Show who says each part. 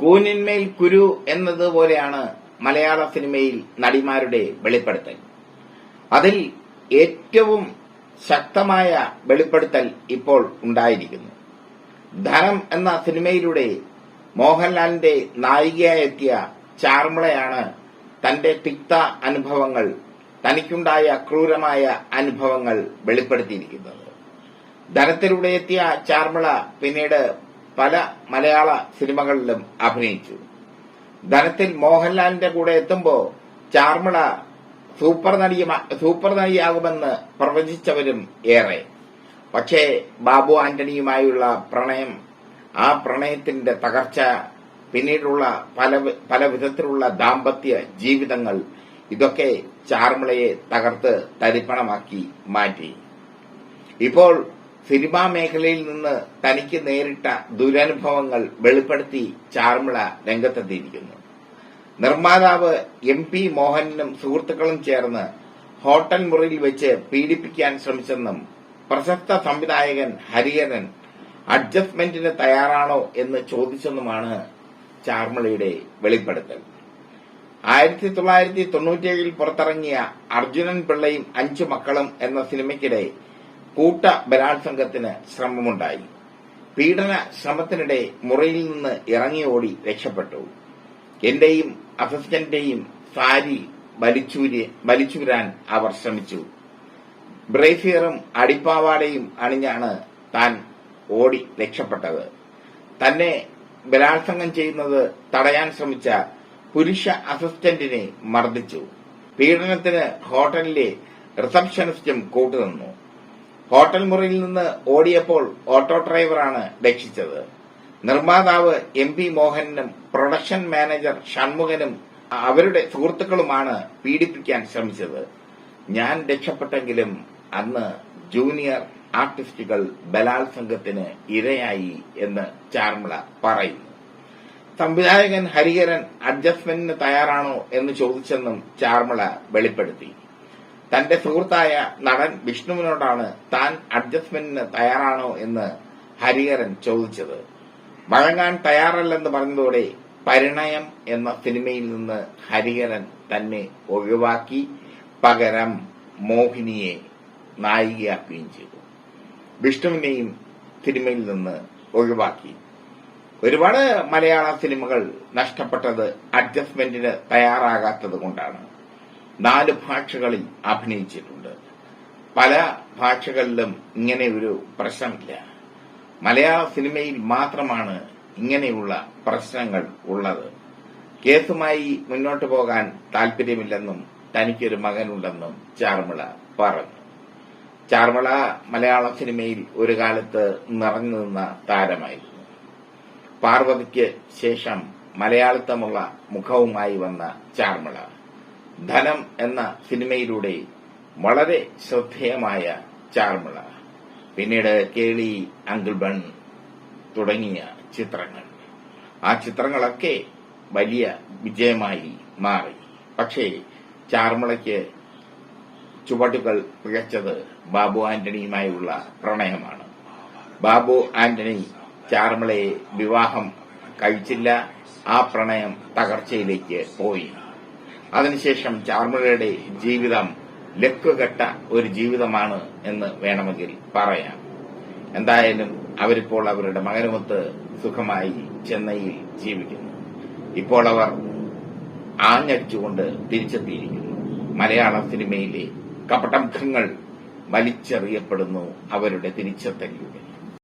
Speaker 1: കൂനിന്മേൽ കുരു എന്നതുപോലെയാണ് മലയാള സിനിമയിൽ നടിമാരുടെ വെളിപ്പെടുത്തൽ. അതിൽ ഏറ്റവും ശക്തമായ വെളിപ്പെടുത്തൽ ഇപ്പോൾ ഉണ്ടായിരിക്കുന്നു. ധനം എന്ന സിനിമയിലൂടെ മോഹൻലാലിന്റെ നായികയായെത്തിയ ചാർമിളയാണ് തന്റെ തിക്ത അനുഭവങ്ങൾ തനിക്കുണ്ടായ ക്രൂരമായ അനുഭവങ്ങൾ വെളിപ്പെടുത്തിയിരിക്കുന്നത്. ധനത്തിലൂടെ എത്തിയ ചാർമിള പിന്നീട് പല മലയാള സിനിമകളിലും അഭിനയിച്ചു. ധനത്തിൽ മോഹൻലാലിന്റെ കൂടെ എത്തുമ്പോ ചാർമിള സൂപ്പർ നടി സൂപ്പർ നടിയാകുമെന്ന് പ്രവചിച്ചവരും ഏറെ. പക്ഷേ ബാബു ആന്റണിയുമായുള്ള പ്രണയം ആ പ്രണയത്തിന്റെ തകർച്ച പിന്നീടുള്ള പല പല വിധത്തിലുള്ള ദാമ്പത്യ ജീവിതങ്ങൾ ഇതൊക്കെ ചാർമിളയെ തകർത്ത് തരിപ്പണമാക്കി മാറ്റി. ഇപ്പോൾ സിനിമാ മേഖലയിൽ നിന്ന് തനിക്ക് നേരിട്ട ദുരനുഭവങ്ങൾ വെളിപ്പെടുത്തി ചാർമിള രംഗത്തെത്തിയിരിക്കുന്നു. നിർമ്മാതാവ് എം പി മോഹനും സുഹൃത്തുക്കളും ചേർന്ന് ഹോട്ടൽ മുറിയിൽ വെച്ച് പീഡിപ്പിക്കാൻ ശ്രമിച്ചെന്നും പ്രശസ്ത സംവിധായകൻ ഹരിഹരൻ അഡ്ജസ്റ്റ്മെന്റിന് തയ്യാറാണോ എന്ന് ചോദിച്ചെന്നുമാണ് ചാർമിളയുടെ വെളിപ്പെടുത്തൽ. ആയിരത്തി തൊള്ളായിരത്തി തൊണ്ണൂറ്റിയേഴിൽ പുറത്തിറങ്ങിയ അർജുനൻ പിള്ളയും അഞ്ചു മക്കളും എന്ന സിനിമയ്ക്കിടെ കൂട്ട ബലാത്സംഗത്തിന് ശ്രമമുണ്ടായി. പീഡന ശ്രമത്തിനിടെ മുറിയിൽ നിന്ന് ഇറങ്ങിയോടി രക്ഷപ്പെട്ടു. എന്റെയും അസിസ്റ്റന്റെയും സാരി വലിച്ചൂരി വലിച്ചൂരാൻ അവർ ശ്രമിച്ചു. ബ്രേസിയറും അടിപ്പാവാടയും അണിഞ്ഞാണ് താൻ ഓടി രക്ഷപ്പെട്ടത്. തന്നെ ബലാത്സംഗം ചെയ്യുന്നത് തടയാൻ ശ്രമിച്ച പുരുഷ അസിസ്റ്റന്റിനെ മർദ്ദിച്ചു. പീഡനത്തിന് ഹോട്ടലിലെ റിസപ്ഷനിസ്റ്റും കൂട്ടുനിന്നു. ഹോട്ടൽ മുറിയിൽ നിന്ന് ഓടിയപ്പോൾ ഓട്ടോ ഡ്രൈവറാണ് രക്ഷിച്ചത്. നിർമ്മാതാവ് എം പി മോഹനും പ്രൊഡക്ഷൻ മാനേജർ ഷൺമുഖനും അവരുടെ സുഹൃത്തുക്കളുമാണ് പീഡിപ്പിക്കാൻ ശ്രമിച്ചത്. ഞാൻ രക്ഷപ്പെട്ടെങ്കിലും അന്ന് ജൂനിയർ ആർട്ടിസ്റ്റുകൾ ബലാത്സംഗത്തിന് ഇരയായി എന്ന് ചാർമിള പറയുന്നു. സംവിധായകൻ ഹരിഹരൻ അഡ്ജസ്റ്റ്മെന്റിന് തയ്യാറാണോ എന്ന് ചോദിച്ചെന്നും ചാർമിള വെളിപ്പെടുത്തി. തന്റെ സുഹൃത്തായ നടൻ വിഷ്ണുവിനോടാണ് താൻ അഡ്ജസ്റ്റ്മെന്റിന് തയ്യാറാണോ എന്ന് ഹരിഹരൻ ചോദിച്ചത്. വഴങ്ങാൻ തയ്യാറല്ലെന്ന് പറഞ്ഞതോടെ പരിണയം എന്ന സിനിമയിൽ നിന്ന് ഹരിഹരൻ തന്നെ ഒഴിവാക്കി പകരം മോഹിനിയെ നായികയാക്കുകയും ചെയ്തു. വിഷ്ണുവിനെയും സിനിമയിൽ നിന്ന് ഒഴിവാക്കി. ഒരുപാട് മലയാള സിനിമകൾ നഷ്ടപ്പെട്ടത് അഡ്ജസ്റ്റ്മെന്റിന് തയ്യാറാകാത്തത് കൊണ്ടാണ്. നാല് ഭാഷകളിൽ അഭിനയിച്ചിട്ടുണ്ട്. പല ഭാഷകളിലും ഇങ്ങനെ ഒരു പ്രശ്നമില്ല. മലയാള സിനിമയിൽ മാത്രമാണ് ഇങ്ങനെയുള്ള പ്രശ്നങ്ങൾ ഉള്ളത്. കേസുമായി മുന്നോട്ട് പോകാൻ താൽപര്യമില്ലെന്നും തനിക്കൊരു മകനുണ്ടെന്നും ചാർമിള പറഞ്ഞു. ചാർമിള മലയാള സിനിമയിൽ ഒരു കാലത്ത് നിറഞ്ഞു നിന്ന താരമായിരുന്നു. പാർവതിക്ക് ശേഷം മലയാളിത്തമുള്ള മുഖവുമായി വന്ന ചാർമിള. ധനം എന്ന സിനിമയിലൂടെ വളരെ ശ്രദ്ധേയമായ ചാർമിള. പിന്നീട് കേളി അങ്കിൾ ബൺ തുടങ്ങിയ ചിത്രങ്ങൾ. ആ ചിത്രങ്ങളൊക്കെ വലിയ വിജയമായി മാറി. പക്ഷേ ചാർമിളയ്ക്ക് ചുവടുകൾ പിഴച്ചത് ബാബു ആന്റണിയുമായുള്ള പ്രണയമാണ്. ബാബു ആന്റണി ചാർമിളയെ വിവാഹം കഴിച്ചില്ല ആ പ്രണയം തകർച്ചയിലേക്ക് പോയി. അതിനുശേഷം ചാർമിളയുടെ ജീവിതം ലക്കുകെട്ട ഒരു ജീവിതമാണ് എന്ന് വേണമെങ്കിൽ പറയാം. എന്തായാലും അവരിപ്പോൾ അവരുടെ മകനുമൊത്ത് സുഖമായി ചെന്നൈയിൽ ജീവിക്കുന്നു. ഇപ്പോൾ അവർ ആഞ്ഞടിച്ചുകൊണ്ട് തിരിച്ചെത്തിയിരിക്കുന്നു. മലയാള സിനിമയിലെ കപടമുഖങ്ങൾ വലിച്ചെറിയപ്പെടുന്നു അവരുടെ തിരിച്ചെത്തലിലൂടെ